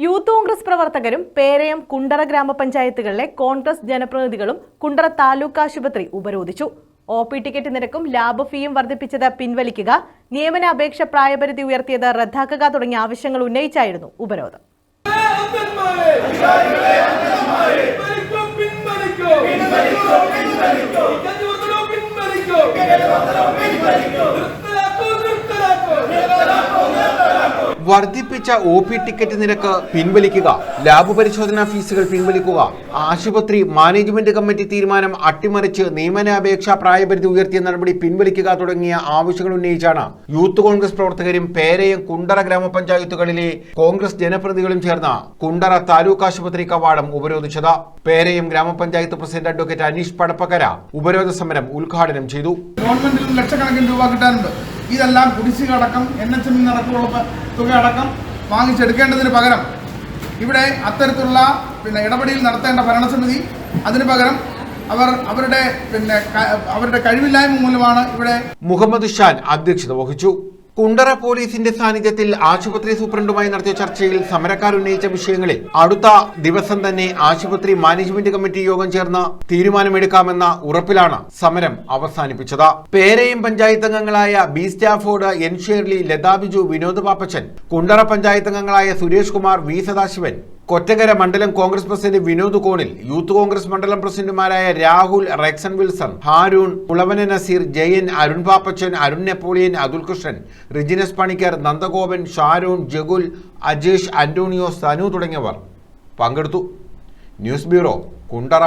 Youth Congress പ്രവർത്തകരും പേരയം കുണ്ടറ ഗ്രാമപഞ്ചായത്തുകളിലെ കോൺഗ്രസ് ജനപ്രതിനിധികളും കുണ്ടറ താലൂക്ക് ആശുപത്രി ഉപരോധിച്ചു ഒ പി ടിക്കറ്റ് നിരക്കും ലാബ് ഫീയും വർദ്ധിപ്പിച്ചത് പിൻവലിക്കുക നിയമന അപേക്ഷ പ്രായപരിധി ഉയർത്തിയത് റദ്ദാക്കുക തുടങ്ങിയ ആവശ്യങ്ങൾ ഉന്നയിച്ചായിരുന്നു ഉപരോധം പിൻവലിക്കോ. വർദ്ധിപ്പിച്ച ഒ പി ടിക്കറ്റ് നിരക്ക് പിൻവലിക്കുക. ലാബ് പരിശോധനാ ഫീസുകൾ പിൻവലിക്കുക. ആശുപത്രി മാനേജ്മെന്റ് കമ്മിറ്റി തീരുമാനം അട്ടിമറിച്ച് നിയമനാപേക്ഷാ പ്രായപരിധി ഉയർത്തിയ നടപടി പിൻവലിക്കുക തുടങ്ങിയ ആവശ്യങ്ങൾ ഉന്നയിച്ചാണ്. യൂത്ത് കോൺഗ്രസ് പ്രവർത്തകരും പേരയും കുണ്ടറ ഗ്രാമപഞ്ചായത്തുകളിലെ കോൺഗ്രസ് ജനപ്രതിനിധികളും ചേർന്ന് കുണ്ടറ താലൂക്ക് ആശുപത്രി കവാടം ഉപരോധിച്ചത്. പേരയും ഗ്രാമപഞ്ചായത്ത് പ്രസിഡന്റ് അഡ്വക്കേറ്റ് അനീഷ് പടപ്പക്കര ഉപരോധ സമരം ഉദ്ഘാടനം ചെയ്തു. ഗവൺമെന്റിൽ ലക്ഷക്കണക്കിന് രൂപ കിട്ടാനുണ്ട്. ഇതെല്ലാം കുടിശ്ശിക അടക്കം എൻ എച്ച് എമ്മിൽ നടക്കുള്ള തുക അടക്കം വാങ്ങിച്ചെടുക്കേണ്ടതിന് പകരം ഇവിടെ അത്തരത്തിലുള്ള പിന്നെ ഇടപെടൽ നടത്തേണ്ട ഭരണസമിതി അതിന് പകരം അവർ അവരുടെ പിന്നെ അവരുടെ കഴിവില്ലായ്മ മൂലമാണ് ഇവിടെ മുഹമ്മദ് ഷാൻ അധ്യക്ഷത വഹിച്ചു. കുണ്ടറ പോലീസിന്റെ സാന്നിധ്യത്തിൽ ആശുപത്രി സൂപ്രണ്ടുമായി നടത്തിയ ചർച്ചയിൽ സമരക്കാർ ഉന്നയിച്ച വിഷയങ്ങളിൽ അടുത്ത ദിവസം തന്നെ ആശുപത്രി മാനേജ്മെന്റ് കമ്മിറ്റി യോഗം ചേർന്ന് തീരുമാനമെടുക്കാമെന്ന ഉറപ്പിലാണ് സമരം അവസാനിപ്പിച്ചത്. പേരയും പഞ്ചായത്ത് അംഗങ്ങളായ B Stafford N Shirley Latha Biju Vinod Pappachan Kundara panchayat അംഗങ്ങളായ സുരേഷ് കുമാർ വി സദാശിവൻ കൊറ്റങ്കര മണ്ഡലം കോൺഗ്രസ് പ്രസിഡന്റ് വിനോദ് കോണിൽ യൂത്ത് കോൺഗ്രസ് മണ്ഡലം പ്രസിഡന്റുമാരായ Rahul Rexon Wilson Haroon Kulavana Nazeer Jayan Arun Pappachan Arun Napoleon Athul Krishnan Reginas Panicker Nandagopan Sharoon Jagul Ajesh Antonio Sanu തുടങ്ങിയവർ പങ്കെടുത്തു. News bureau Kundara.